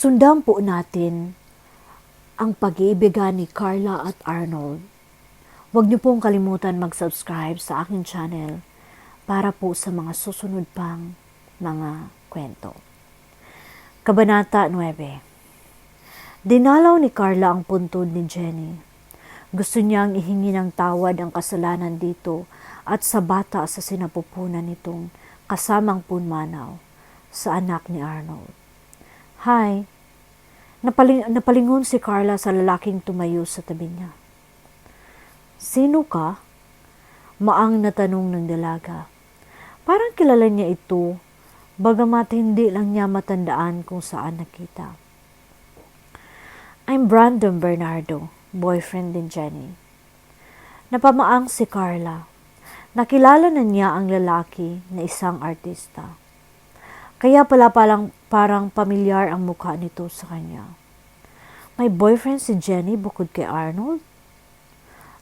Sundan po natin ang pag-iibigan ni Carla at Arnold. Huwag niyo pong kalimutan mag-subscribe sa aking channel para po sa mga susunod pang mga kwento. Kabanata 9 Dinalaw ni Carla ang puntod ni Jenny. Gusto niyang ihingi ng tawad ang kasalanan dito at sa bata sa sinapupunan nitong kasamang punmanaw sa anak ni Arnold. Hi, Napaling, napalingon si Carla sa lalaking tumayo sa tabi niya. Sino ka? Maang natanong ng dalaga. Parang kilala niya ito, bagamat hindi lang niya matandaan kung saan nakita. I'm Brandon Bernardo, boyfriend din Jenny. Napamaang si Carla. Nakilala na niya ang lalaki na isang artista. Kaya pala palang parang pamilyar ang mukha nito sa kanya. May boyfriend si Jenny bukod kay Arnold?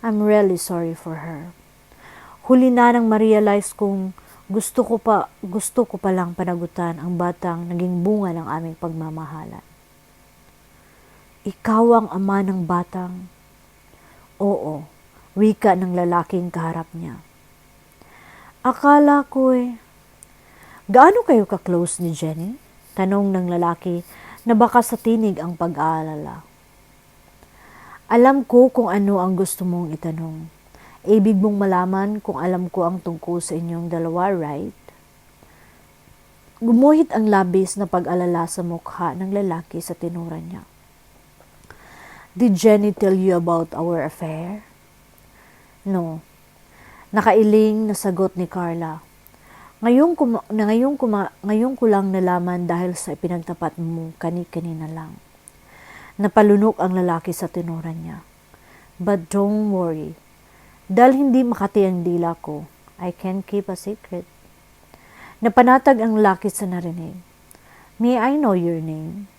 I'm really sorry for her. Huli na nang ma-realize kong gusto ko pa gusto ko pa lang panagutan ang batang naging bunga ng aming pagmamahalan. Ikaw ang ama ng batang. Oo, wika ng lalaking kaharap niya. Akala ko eh, Gaano kayo ka-close ni Jenny? Tanong ng lalaki na baka sa tinig ang pag-aalala. Alam ko kung ano ang gusto mong itanong. Ibig mong malaman kung alam ko ang tungkol sa inyong dalawa, right? Gumuhit ang labis na pag-alala sa mukha ng lalaki sa tinura niya. Did Jenny tell you about our affair? No. Nakailing na sagot ni Carla. Ngayon, kuma, na ngayon, kuma, ngayon ko lang nalaman dahil sa ipinagtapat mo kani-kanina lang. Napalunok ang lalaki sa tinura niya. But don't worry. Dahil hindi makati ang dila ko, I can keep a secret. Napanatag ang lalaki sa narinig. May I know your name?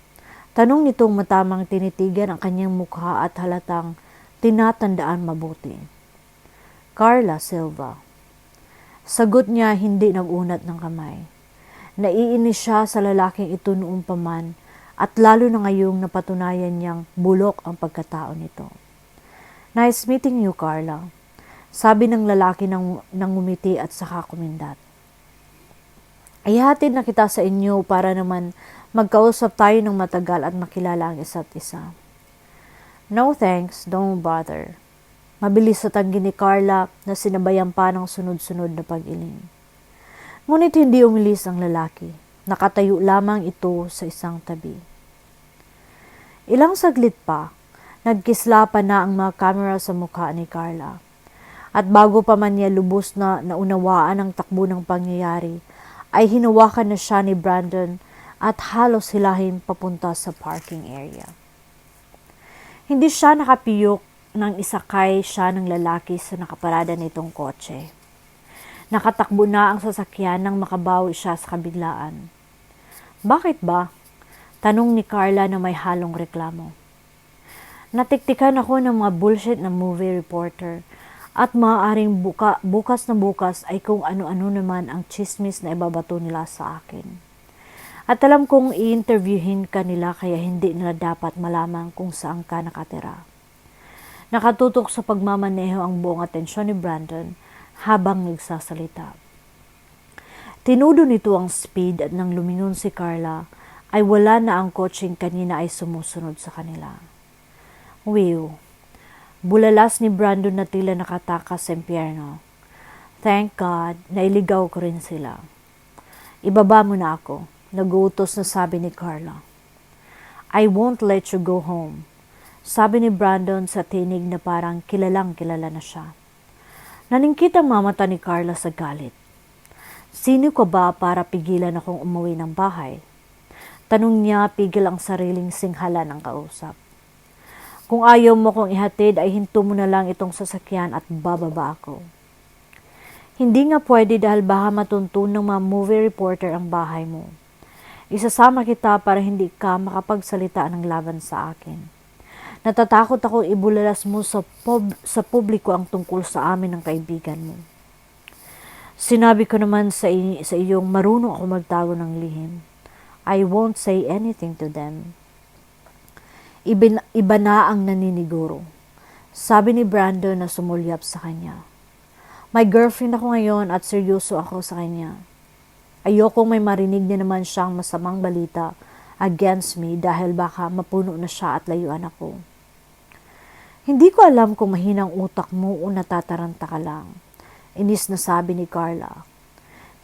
Tanong nitong matamang tinitigan ang kanyang mukha at halatang tinatandaan mabuti. Carla Silva. Sagot niya hindi nagunat ng kamay. Naiinis siya sa lalaking ito noong paman at lalo na ngayong napatunayan niyang bulok ang pagkatao nito. Nice meeting you, Carla. Sabi ng lalaki nang, nang umiti at saka kumindat. Ihatid na kita sa inyo para naman magkausap tayo ng matagal at makilala ang isa't isa. No thanks, don't bother. Mabilis sa tanggi ni Carla na sinabayan pa ng sunod-sunod na pag-iling. Ngunit hindi umilis ang lalaki. Nakatayo lamang ito sa isang tabi. Ilang saglit pa, nagkislapan na ang mga kamera sa mukha ni Carla. At bago pa man niya lubos na naunawaan ang takbo ng pangyayari, ay hinawakan na siya ni Brandon at halos hilahin papunta sa parking area. Hindi siya nakapiyok nang isakay siya ng lalaki sa nakaparada nitong kotse. Nakatakbo na ang sasakyan nang makabawi siya sa kabiglaan. Bakit ba? Tanong ni Carla na may halong reklamo. Natiktikan ako ng mga bullshit na movie reporter at maaaring buka, bukas na bukas ay kung ano-ano naman ang chismis na ibabato nila sa akin. At alam kong i-interviewin ka nila kaya hindi nila dapat malaman kung saan ka nakatira. Nakatutok sa pagmamaneho ang buong atensyon ni Brandon habang nagsasalita. Tinudo nito ang speed at nang lumingon si Carla ay wala na ang coaching kanina ay sumusunod sa kanila. Wiw, bulalas ni Brandon na tila nakatakas sa impyerno. Thank God, nailigaw ko rin sila. Ibaba mo na ako, naguutos na sabi ni Carla. I won't let you go home. Sabi ni Brandon sa tinig na parang kilalang kilala na siya. Naningkit ang mamata ni Carla sa galit. Sino ka ba para pigilan akong umuwi ng bahay? Tanong niya pigil ang sariling singhala ng kausap. Kung ayaw mo kong ihatid ay hinto mo na lang itong sasakyan at bababa ako. Hindi nga pwede dahil baka matuntun ng mga movie reporter ang bahay mo. Isasama kita para hindi ka makapagsalita ng laban sa akin. Natatakot ako ibulalas mo sa, pub- sa publiko ang tungkol sa amin ng kaibigan mo. Sinabi ko naman sa, i- sa iyong marunong ako magtago ng lihim. I won't say anything to them. Iba, iba na ang naniniguro. Sabi ni Brandon na sumulyap sa kanya. May girlfriend ako ngayon at seryoso ako sa kanya. Ayokong may marinig na naman siyang masamang balita against me dahil baka mapuno na siya at layuan ako. Hindi ko alam kung mahinang utak mo o natataranta ka lang. Inis na sabi ni Carla.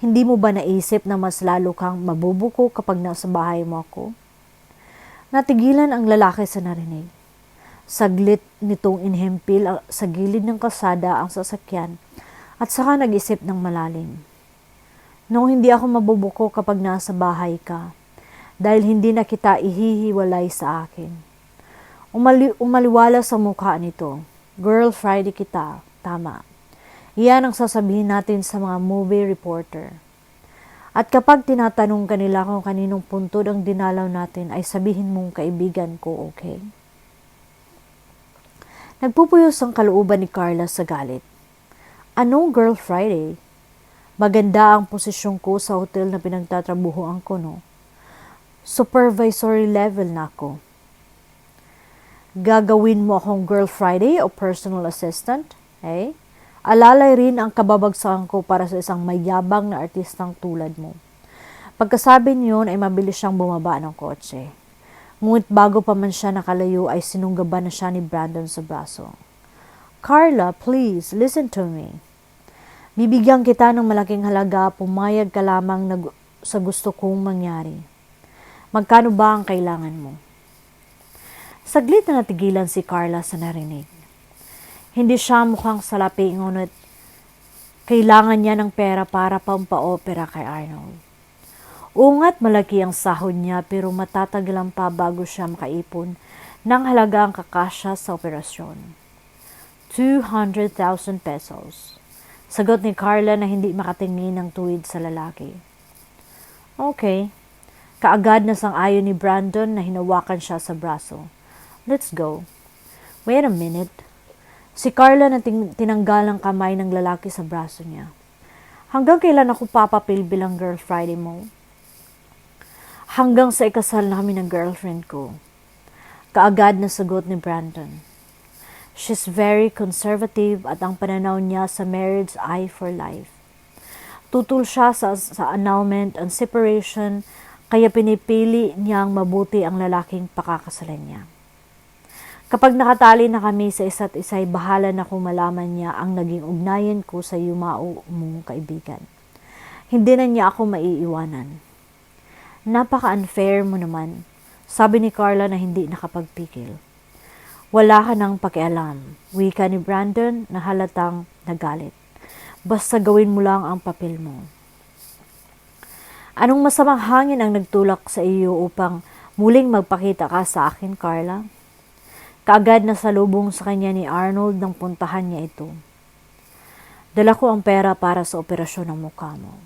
Hindi mo ba naisip na mas lalo kang mabubuko kapag nasa bahay mo ako? Natigilan ang lalaki sa narinig. Saglit nitong inhempil sa gilid ng kasada ang sasakyan at saka nag-isip ng malalim. No, hindi ako mabubuko kapag nasa bahay ka dahil hindi na kita ihihiwalay sa akin. Umali, umaliwala sa mukha nito. Girl Friday kita. Tama. Iyan ang sasabihin natin sa mga movie reporter. At kapag tinatanong kanila kung kaninong puntod ang dinalaw natin, ay sabihin mong kaibigan ko, okay? Nagpupuyos ang kalooban ni Carla sa galit. Anong Girl Friday? Maganda ang posisyon ko sa hotel na pinagtatrabuhoan ko, no? Supervisory level na ako. Gagawin mo akong Girl Friday o personal assistant? Eh? Alalay rin ang kababagsakan ko para sa isang mayabang na artistang tulad mo. Pagkasabi niyon ay mabilis siyang bumaba ng kotse. Ngunit bago pa man siya nakalayo ay sinunggaban na siya ni Brandon sa braso. Carla, please, listen to me. Bibigyan kita ng malaking halaga, pumayag ka lamang na sa gusto kong mangyari. Magkano ba ang kailangan mo? Saglit na natigilan si Carla sa narinig. Hindi siya mukhang salapi, ngunit kailangan niya ng pera para pampaopera kay Arnold. Ungat malaki ang sahod niya pero matatagalan pa bago siya makaipon ng halagang kakasya sa operasyon. 200,000 pesos. Sagot ni Carla na hindi makatingin ng tuwid sa lalaki. Okay. Kaagad na sang-ayon ni Brandon na hinawakan siya sa braso. Let's go. Wait a minute. Si Carla na ting- tinanggal ang kamay ng lalaki sa braso niya. Hanggang kailan ako papapil bilang Girl Friday mo? Hanggang sa ikasal na kami ng girlfriend ko. Kaagad na sagot ni Brandon. She's very conservative at ang pananaw niya sa marriage ay for life. Tutul siya sa, sa annulment and separation kaya pinipili niyang mabuti ang lalaking pakakasalan niya. Kapag nakatali na kami sa isa't isa, bahala na kung malaman niya ang naging ugnayan ko sa yumao mong kaibigan. Hindi na niya ako maiiwanan. Napaka-unfair mo naman, sabi ni Carla na hindi nakapagpikil. Wala ka nang pakialam, wika ni Brandon na halatang nagalit. Basta gawin mo lang ang papel mo. Anong masamang hangin ang nagtulak sa iyo upang muling magpakita ka sa akin, Carla? Kaagad na salubong sa kanya ni Arnold nang puntahan niya ito. Dala ko ang pera para sa operasyon ng mukha mo.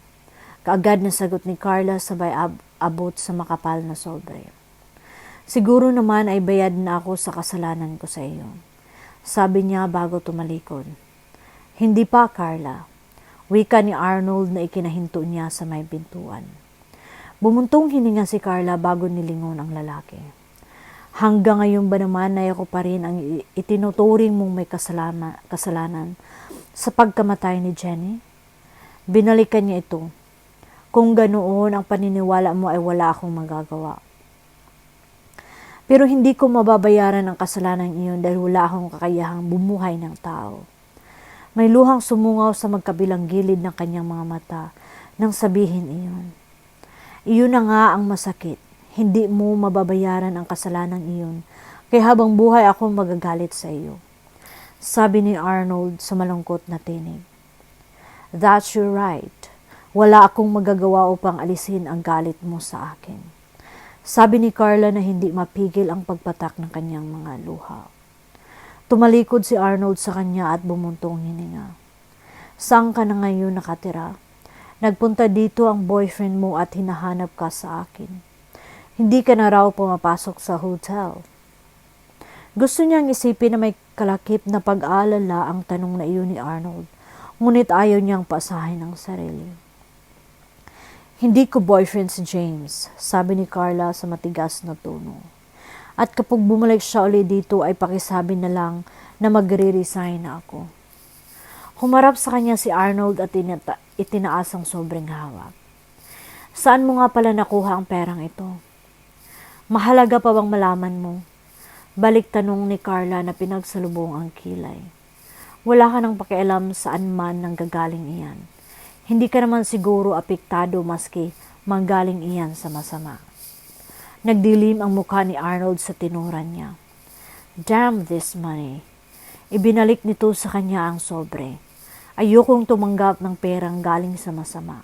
Kaagad na sagot ni Carla sabay ab- abot sa makapal na sobre. Siguro naman ay bayad na ako sa kasalanan ko sa iyo. Sabi niya bago tumalikod. Hindi pa, Carla. Wika ni Arnold na ikinahinto niya sa may pintuan. Bumuntong hininga si Carla bago nilingon ang lalaki. Hanggang ngayon ba naman ay ako pa rin ang itinuturing mong may kasalama, kasalanan sa pagkamatay ni Jenny? Binalikan niya ito. Kung ganoon ang paniniwala mo ay wala akong magagawa. Pero hindi ko mababayaran ang kasalanan iyon dahil wala akong kakayahang bumuhay ng tao. May luhang sumungaw sa magkabilang gilid ng kanyang mga mata nang sabihin iyon. Iyon na nga ang masakit hindi mo mababayaran ang kasalanan iyon. Kaya habang buhay ako magagalit sa iyo. Sabi ni Arnold sa malungkot na tinig. That's your right. Wala akong magagawa upang alisin ang galit mo sa akin. Sabi ni Carla na hindi mapigil ang pagpatak ng kanyang mga luha. Tumalikod si Arnold sa kanya at bumuntong hininga. Saan ka na ngayon nakatira? Nagpunta dito ang boyfriend mo at hinahanap ka sa akin. Hindi ka na raw pumapasok sa hotel. Gusto niyang isipin na may kalakip na pag-aalala ang tanong na iyon ni Arnold, ngunit ayaw niyang pasahin ang sarili. Hindi ko boyfriend si James, sabi ni Carla sa matigas na tono. At kapag bumalik siya ulit dito ay pakisabi na lang na magre-resign na ako. Humarap sa kanya si Arnold at itinata- itinaas ang sobrang hawak. Saan mo nga pala nakuha ang perang ito? Mahalaga pa bang malaman mo? Balik tanong ni Carla na pinagsalubong ang kilay. Wala ka nang pakialam saan man nang gagaling iyan. Hindi ka naman siguro apektado maski manggaling iyan sa masama. Nagdilim ang mukha ni Arnold sa tinuran niya. Damn this money. Ibinalik nito sa kanya ang sobre. Ayokong tumanggap ng perang galing sa masama.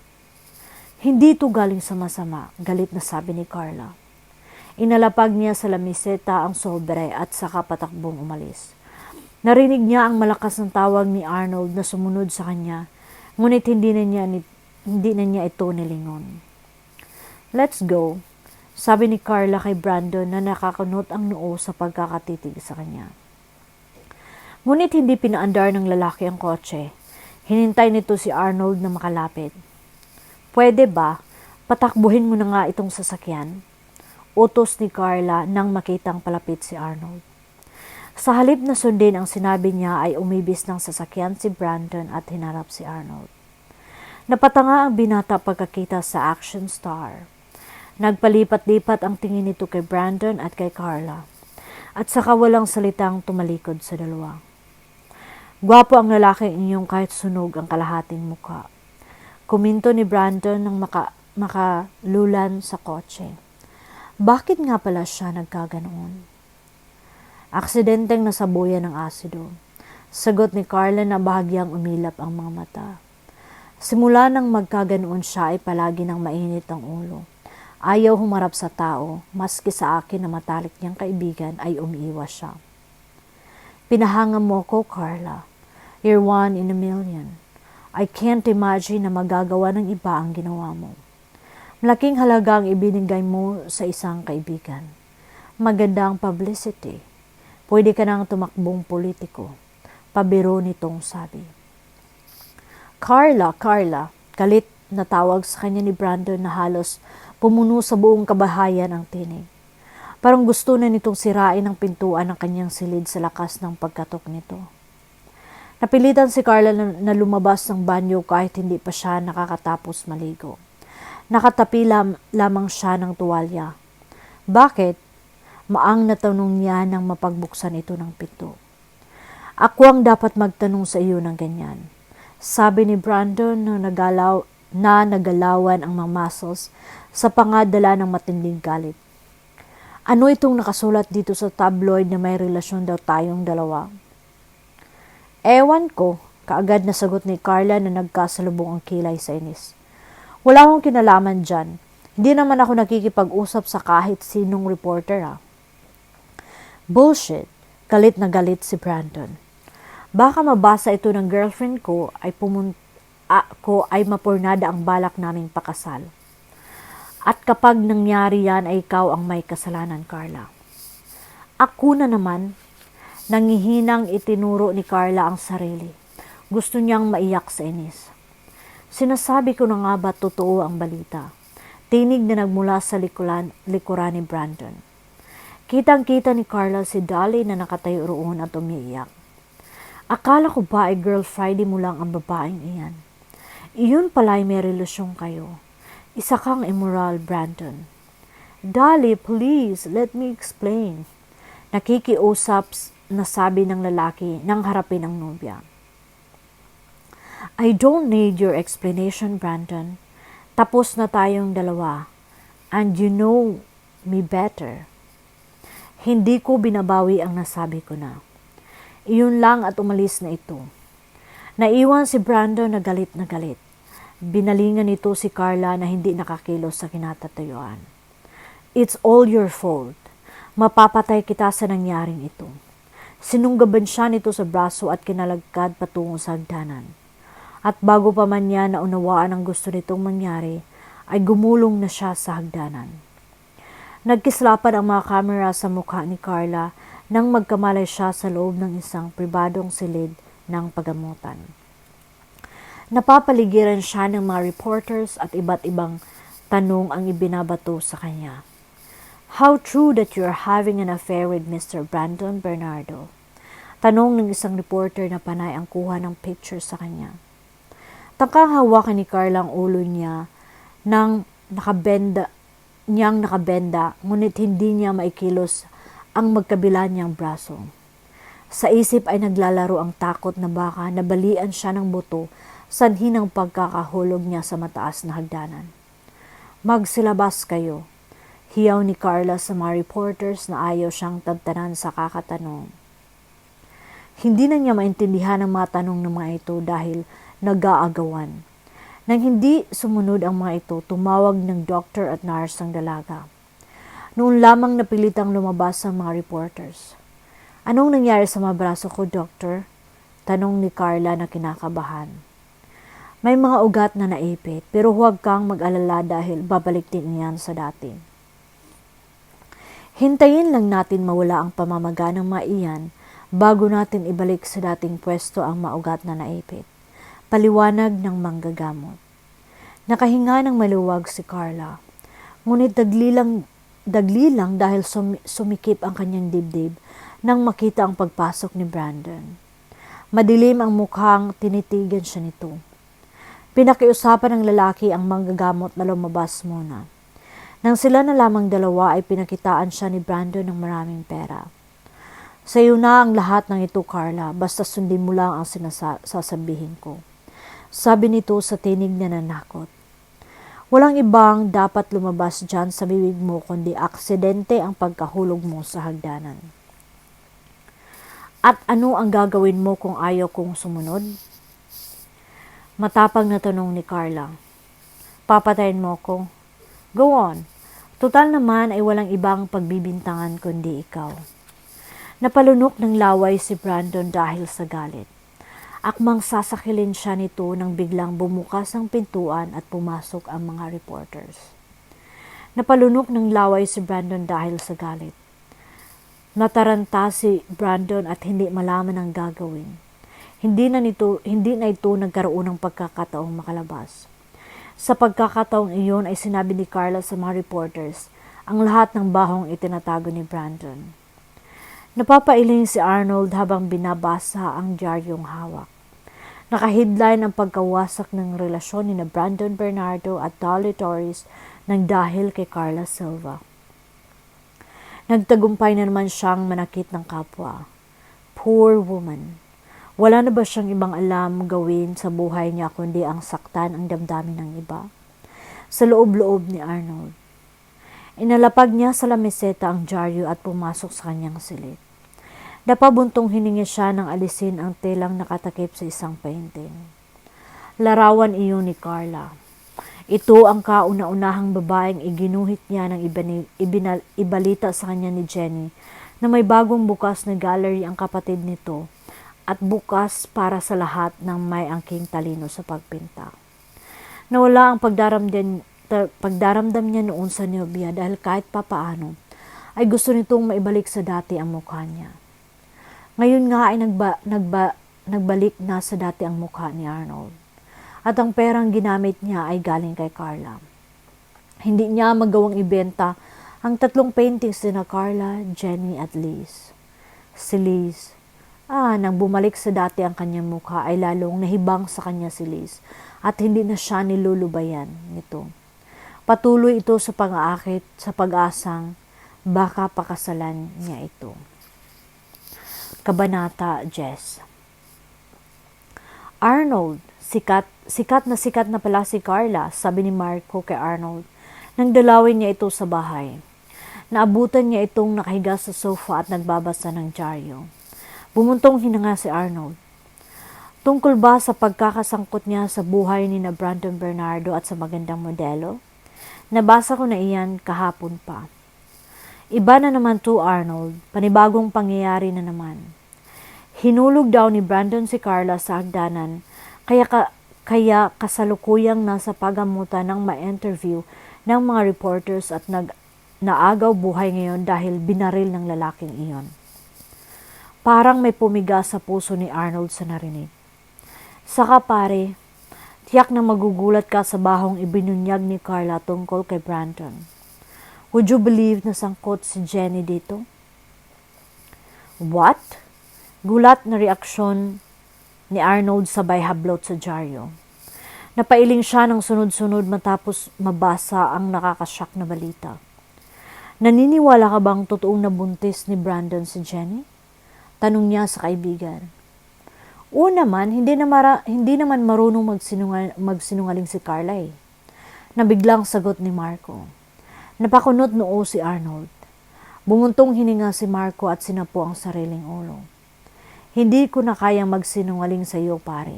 Hindi ito galing sa masama, galit na sabi ni Carla. Inalapag niya sa lamiseta ang sobre at saka patakbong umalis. Narinig niya ang malakas ng tawag ni Arnold na sumunod sa kanya, ngunit hindi na niya, hindi na niya ito nilingon. Let's go, sabi ni Carla kay Brandon na nakakunot ang noo sa pagkakatitig sa kanya. Ngunit hindi pinaandar ng lalaki ang kotse. Hinintay nito si Arnold na makalapit. Pwede ba? Patakbuhin mo na nga itong sasakyan. Utos ni Carla nang makitang palapit si Arnold. Sa halip na sundin ang sinabi niya ay umibis ng sasakyan si Brandon at hinarap si Arnold. Napatanga ang binata pagkakita sa action star. Nagpalipat-lipat ang tingin nito kay Brandon at kay Carla. At saka walang salitang tumalikod sa dalawa. Gwapo ang lalaki inyong kahit sunog ang kalahating mukha. Kuminto ni Brandon nang maka, makalulan sa kotse. Bakit nga pala siya nagkaganoon? Aksidenteng nasabuyan ng asido. Sagot ni Carla na bahagyang umilap ang mga mata. Simula nang magkaganoon siya ay palagi nang mainit ang ulo. Ayaw humarap sa tao, maski sa akin na matalik niyang kaibigan ay umiiwas siya. Pinahanga mo ko, Carla. You're one in a million. I can't imagine na magagawa ng iba ang ginawa mo. Malaking halaga ang ibinigay mo sa isang kaibigan. Maganda ang publicity. Pwede ka nang tumakbong politiko. Pabiro nitong sabi. Carla, Carla, kalit na tawag sa kanya ni Brandon na halos pumuno sa buong kabahayan ang tinig. Parang gusto na nitong sirain ang pintuan ng kanyang silid sa lakas ng pagkatok nito. Napilitan si Carla na lumabas ng banyo kahit hindi pa siya nakakatapos maligo. Nakatapi lam- lamang siya ng tuwalya. Bakit? Maang natanong niya nang mapagbuksan ito ng pinto. Ako ang dapat magtanong sa iyo ng ganyan. Sabi ni Brandon na nagalaw na nagalawan ang mga muscles sa pangadala ng matinding galit. Ano itong nakasulat dito sa tabloid na may relasyon daw tayong dalawa? Ewan ko, kaagad na sagot ni Carla na nagkasalubong ang kilay sa inis. Wala akong kinalaman dyan. Hindi naman ako nakikipag-usap sa kahit sinong reporter ha. Bullshit, galit na galit si Brandon. Baka mabasa ito ng girlfriend ko ay pumunta ko ay mapurnada ang balak naming pakasal. At kapag nangyari yan ay ikaw ang may kasalanan, Carla. Ako na naman, nangihinang itinuro ni Carla ang sarili. Gusto niyang maiyak sa inis. Sinasabi ko na nga ba totoo ang balita? Tinig na nagmula sa likuran, likuran ni Brandon. Kitang-kita ni Carla si Dolly na nakatayo roon at umiiyak. Akala ko ba ay girl Friday mo lang ang babaeng iyan? Iyon pala ay may relasyon kayo. Isa kang immoral, Brandon. Dolly, please, let me explain. Nakikiusap na sabi ng lalaki nang harapin ang nobya. I don't need your explanation, Brandon. Tapos na tayong dalawa. And you know me better. Hindi ko binabawi ang nasabi ko na. Iyon lang at umalis na ito. Naiwan si Brandon na galit na galit. Binalingan nito si Carla na hindi nakakilos sa kinatatayuan. It's all your fault. Mapapatay kita sa nangyaring ito. Sinunggaban siya nito sa braso at kinalagkad patungo sa hagdanan. At bago pa man niya naunawaan ang gusto nitong mangyari, ay gumulong na siya sa hagdanan. Nagkislapan ang mga kamera sa mukha ni Carla nang magkamalay siya sa loob ng isang pribadong silid ng pagamutan. Napapaligiran siya ng mga reporters at iba't ibang tanong ang ibinabato sa kanya. How true that you're having an affair with Mr. Brandon Bernardo? Tanong ng isang reporter na panay ang kuha ng picture sa kanya. Tangkang hawakan ni Carla ang ulo niya nang nakabenda, niyang nakabenda, ngunit hindi niya maikilos ang magkabila niyang braso. Sa isip ay naglalaro ang takot na baka nabalian siya ng buto sanhi ng pagkakahulog niya sa mataas na hagdanan. Magsilabas kayo, hiyaw ni Carla sa mga reporters na ayaw siyang tantanan sa kakatanong. Hindi na niya maintindihan ang mga tanong ng mga ito dahil nag-aagawan. Nang hindi sumunod ang mga ito, tumawag ng doctor at nurse ang dalaga. Noon lamang napilitang lumabas ang mga reporters. Anong nangyari sa mga braso ko, doctor? Tanong ni Carla na kinakabahan. May mga ugat na naipit, pero huwag kang mag-alala dahil babalik din yan sa dati. Hintayin lang natin mawala ang pamamaga ng mga iyan bago natin ibalik sa dating pwesto ang maugat na naipit. Paliwanag ng manggagamot. Nakahinga ng maluwag si Carla. Ngunit dagli lang, dagli lang dahil sum, sumikip ang kanyang dibdib nang makita ang pagpasok ni Brandon. Madilim ang mukhang tinitigan siya nito. Pinakiusapan ng lalaki ang manggagamot na lumabas muna. Nang sila na lamang dalawa ay pinakitaan siya ni Brandon ng maraming pera. Sa iyo na ang lahat ng ito, Carla, basta sundin mo lang ang sinasabihin ko. Sabi nito sa tinig na nakot. Walang ibang dapat lumabas dyan sa bibig mo kundi aksidente ang pagkahulog mo sa hagdanan. At ano ang gagawin mo kung ayaw kong sumunod? Matapang na tanong ni Carla. Papatayin mo ko? Go on. Total naman ay walang ibang pagbibintangan kundi ikaw. Napalunok ng laway si Brandon dahil sa galit. Akmang sasakilin siya nito nang biglang bumukas ang pintuan at pumasok ang mga reporters. Napalunok ng laway si Brandon dahil sa galit. Nataranta si Brandon at hindi malaman ang gagawin. Hindi na, nito, hindi na ito nagkaroon ng pagkakataong makalabas. Sa pagkakataong iyon ay sinabi ni Carla sa mga reporters ang lahat ng bahong itinatago ni Brandon. Napapailing si Arnold habang binabasa ang diaryong hawak. Nakahidline ang pagkawasak ng relasyon ni Brandon Bernardo at Dolly Torres ng dahil kay Carla Silva. Nagtagumpay na naman siyang manakit ng kapwa. Poor woman. Wala na ba siyang ibang alam gawin sa buhay niya kundi ang saktan ang damdamin ng iba? Sa loob-loob ni Arnold. Inalapag niya sa lameseta ang dyaryo at pumasok sa kanyang silid. Napabuntong hiningi siya ng alisin ang telang nakatakip sa isang painting. Larawan iyon ni Carla. Ito ang kauna-unahang babaeng iginuhit niya ng ibalita sa kanya ni Jenny na may bagong bukas na gallery ang kapatid nito at bukas para sa lahat ng may angking talino sa pagpinta. Nawala ang pagdaramdam, pagdaramdam niya noon sa Neobia dahil kahit papaano ay gusto nitong maibalik sa dati ang mukha niya. Ngayon nga ay nagba, nagba, nagbalik na sa dati ang mukha ni Arnold. At ang perang ginamit niya ay galing kay Carla. Hindi niya magawang ibenta ang tatlong paintings ni na Carla, Jenny at Liz. Si Liz, Ah, nang bumalik sa dati ang kanyang mukha ay lalong nahibang sa kanya si Liz at hindi na siya nilulubayan nito. Patuloy ito sa pang-aakit sa pag-asang baka pakasalan niya ito. Kabanata Jess Arnold, sikat, sikat na sikat na pala si Carla, sabi ni Marco kay Arnold nang dalawin niya ito sa bahay. Naabutan niya itong nakahiga sa sofa at nagbabasa ng dyaryo. Bumuntong hinanga si Arnold. Tungkol ba sa pagkakasangkot niya sa buhay ni na Brandon Bernardo at sa magandang modelo? Nabasa ko na iyan kahapon pa. Iba na naman to Arnold, panibagong pangyayari na naman. Hinulog daw ni Brandon si Carla sa hagdanan, kaya, ka, kaya kasalukuyang nasa pagamutan ng ma-interview ng mga reporters at nag, naagaw buhay ngayon dahil binaril ng lalaking iyon. Parang may pumiga sa puso ni Arnold sa narinig. Saka pare, tiyak na magugulat ka sa bahong ibinunyag ni Carla tungkol kay Brandon. Would you believe na sangkot si Jenny dito? What? Gulat na reaksyon ni Arnold sabay hablot sa dyaryo. Napailing siya ng sunod-sunod matapos mabasa ang nakakasyak na balita. Naniniwala ka bang totoong nabuntis ni Brandon si Jenny? Tanong niya sa kaibigan. Oo naman, hindi, na mara, hindi naman marunong magsinungal, magsinungaling si Carla eh. Nabiglang sagot ni Marco. Napakunot noo si Arnold. Bumuntong hininga si Marco at sinapo ang sariling ulo. Hindi ko na kayang magsinungaling sa iyo, pare.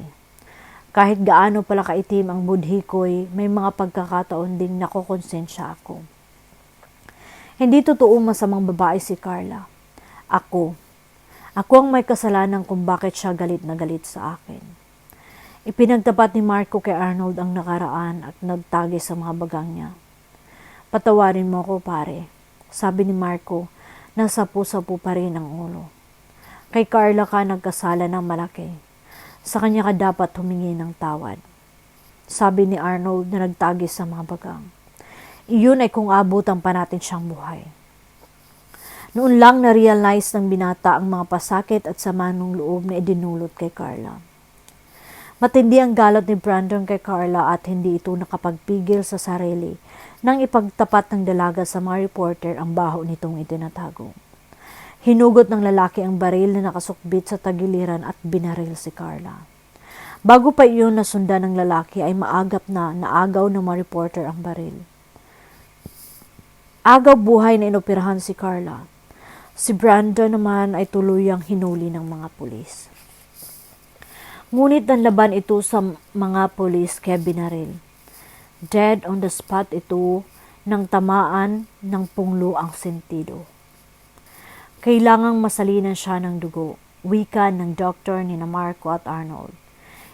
Kahit gaano pala kaitim ang budhi ko'y may mga pagkakataon ding nakokonsensya ako. Hindi totoong masamang babae si Carla. Ako. Ako ang may kasalanan kung bakit siya galit na galit sa akin. Ipinagtapat ni Marco kay Arnold ang nakaraan at nagtagi sa mga bagang niya. Patawarin mo ko pare, sabi ni Marco, nasa pusa-pu pa rin ang ulo. Kay Carla ka nagkasala ng malaki. Sa kanya ka dapat humingi ng tawad. Sabi ni Arnold na nagtagi sa mga bagang. Iyon ay kung abutan pa natin siyang buhay. Noon lang na-realize ng binata ang mga pasakit at sama ng loob na idinulot kay Carla. Matindi ang galot ni Brandon kay Carla at hindi ito nakapagpigil sa sarili nang ipagtapat ng dalaga sa mga reporter ang baho nitong itinatago. Hinugot ng lalaki ang baril na nakasukbit sa tagiliran at binaril si Carla. Bago pa iyon nasundan ng lalaki ay maagap na naagaw ng mga reporter ang baril. Agaw buhay na inoperahan si Carla. Si Brandon naman ay tuluyang hinuli ng mga pulis. Ngunit nanlaban ito sa mga pulis kaya binaril. Dead on the spot ito nang tamaan ng punglo ang sentido. Kailangang masalinan siya ng dugo, wika ng doktor ni Marco at Arnold.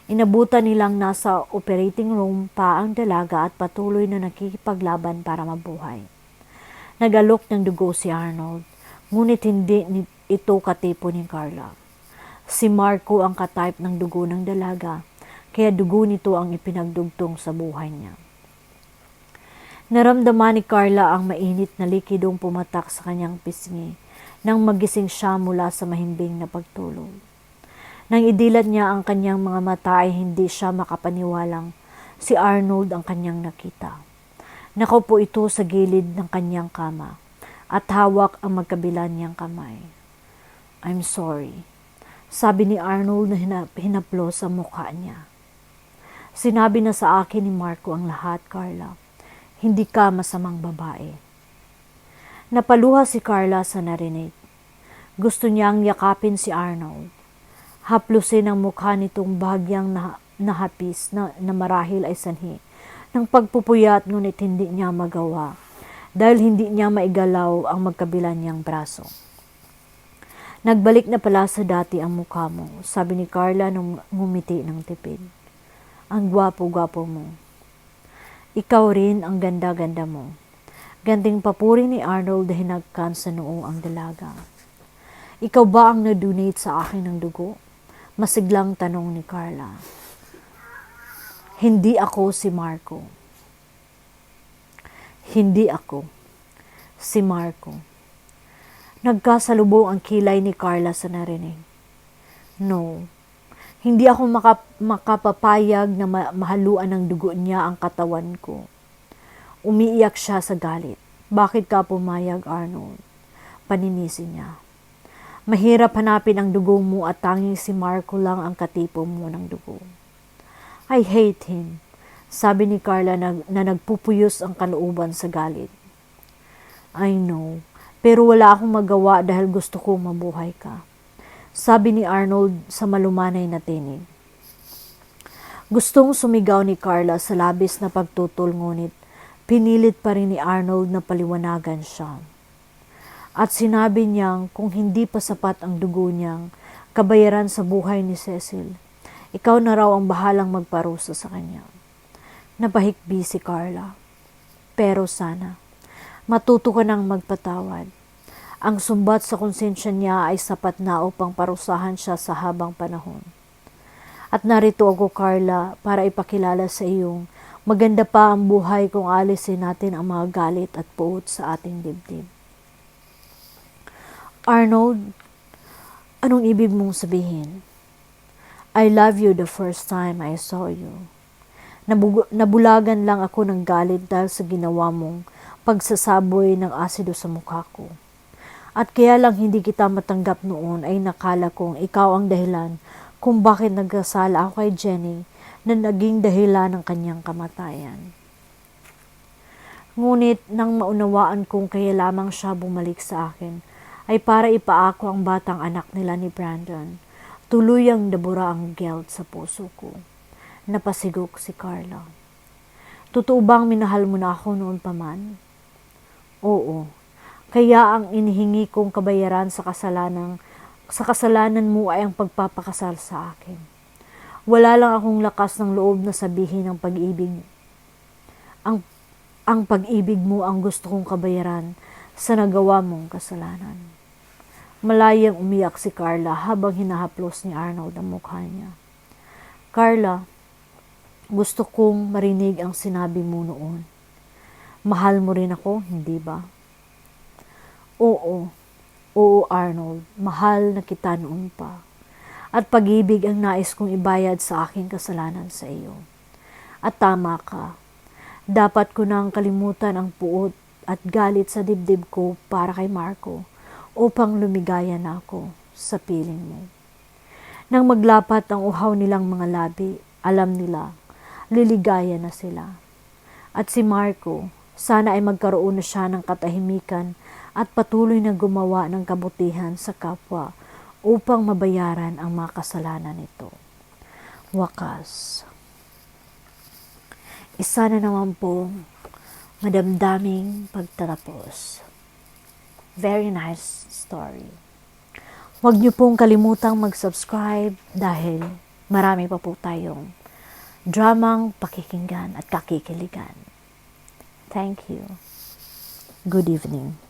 Inabutan nilang nasa operating room pa ang dalaga at patuloy na nakikipaglaban para mabuhay. Nagalok ng dugo si Arnold ngunit hindi ito katipo ni Carla. Si Marco ang katype ng dugo ng dalaga, kaya dugo nito ang ipinagdugtong sa buhay niya. Naramdaman ni Carla ang mainit na likidong pumatak sa kanyang pisngi nang magising siya mula sa mahimbing na pagtulog. Nang idilat niya ang kanyang mga mata ay hindi siya makapaniwalang si Arnold ang kanyang nakita. Nakaupo ito sa gilid ng kanyang kama at hawak ang magkabila niyang kamay. I'm sorry, sabi ni Arnold na hinap- hinaplo sa mukha niya. Sinabi na sa akin ni Marco ang lahat, Carla. Hindi ka masamang babae. Napaluha si Carla sa narinig. Gusto niyang yakapin si Arnold. Haplusin ang mukha nitong bahagyang nah- nahapis na, na marahil ay sanhi ng pagpupuyat ngunit hindi niya magawa dahil hindi niya maigalaw ang magkabila niyang braso. Nagbalik na pala sa dati ang mukha mo, sabi ni Carla nung ngumiti ng tipid. Ang gwapo-gwapo mo. Ikaw rin ang ganda-ganda mo. Ganting papuri ni Arnold na hinagkan sa noo ang dalaga. Ikaw ba ang nadonate sa akin ng dugo? Masiglang tanong ni Carla. Hindi ako si Marco. Hindi ako. Si Marco. Nagkasalubong ang kilay ni Carla sa narinig. No. Hindi ako makap- makapapayag na ma- mahaluan ng dugo niya ang katawan ko. Umiiyak siya sa galit. Bakit ka pumayag, Arnold? Paninisi niya. Mahirap hanapin ang dugo mo at tanging si Marco lang ang katipo mo ng dugo. I hate him. Sabi ni Carla na, na nagpupuyos ang kalooban sa galit. I know, pero wala akong magawa dahil gusto kong mabuhay ka. Sabi ni Arnold sa malumanay na tinig. Gustong sumigaw ni Carla sa labis na pagtutol ngunit pinilit pa rin ni Arnold na paliwanagan siya. At sinabi niyang kung hindi pa sapat ang dugo niyang kabayaran sa buhay ni Cecil, ikaw na raw ang bahalang magparusa sa kanya. Napahikbi si Carla. Pero sana, matuto ka nang magpatawad. Ang sumbat sa konsensya niya ay sapat na upang parusahan siya sa habang panahon. At narito ako, Carla, para ipakilala sa iyong Maganda pa ang buhay kung alisin natin ang mga galit at puot sa ating dibdib. Arnold, anong ibig mong sabihin? I love you the first time I saw you. Nabug- nabulagan lang ako ng galit dahil sa ginawa mong pagsasaboy ng asido sa mukha ko. At kaya lang hindi kita matanggap noon ay nakala kong ikaw ang dahilan kung bakit nagkasala ako kay Jenny na naging dahilan ng kanyang kamatayan. Ngunit nang maunawaan kong kaya lamang siya bumalik sa akin, ay para ipaako ang batang anak nila ni Brandon. Tuluyang nabura ang guilt sa puso ko. Napasigok si Carla. Totoo bang minahal mo na ako noon pa man? Oo. Kaya ang inihingi kong kabayaran sa kasalanan sa kasalanan mo ay ang pagpapakasal sa akin. Wala lang akong lakas ng loob na sabihin ang pag-ibig. Ang ang pag-ibig mo ang gusto kong kabayaran sa nagawa mong kasalanan. Malayang umiyak si Carla habang hinahaplos ni Arnold ang mukha niya. Carla, gusto kong marinig ang sinabi mo noon. Mahal mo rin ako, hindi ba? Oo, oo Arnold, mahal na kita noon pa. At pag-ibig ang nais kong ibayad sa aking kasalanan sa iyo. At tama ka, dapat ko nang kalimutan ang puot at galit sa dibdib ko para kay Marco upang lumigaya na ako sa piling mo. Nang maglapat ang uhaw nilang mga labi, alam nila, liligaya na sila. At si Marco, sana ay magkaroon na siya ng katahimikan at patuloy na gumawa ng kabutihan sa kapwa upang mabayaran ang mga kasalanan nito. Wakas. Isa na naman pong madamdaming pagtatapos. Very nice story. Huwag niyo pong kalimutang mag-subscribe dahil marami pa po tayong dramang pakikinggan at kakikiligan. Thank you. Good evening.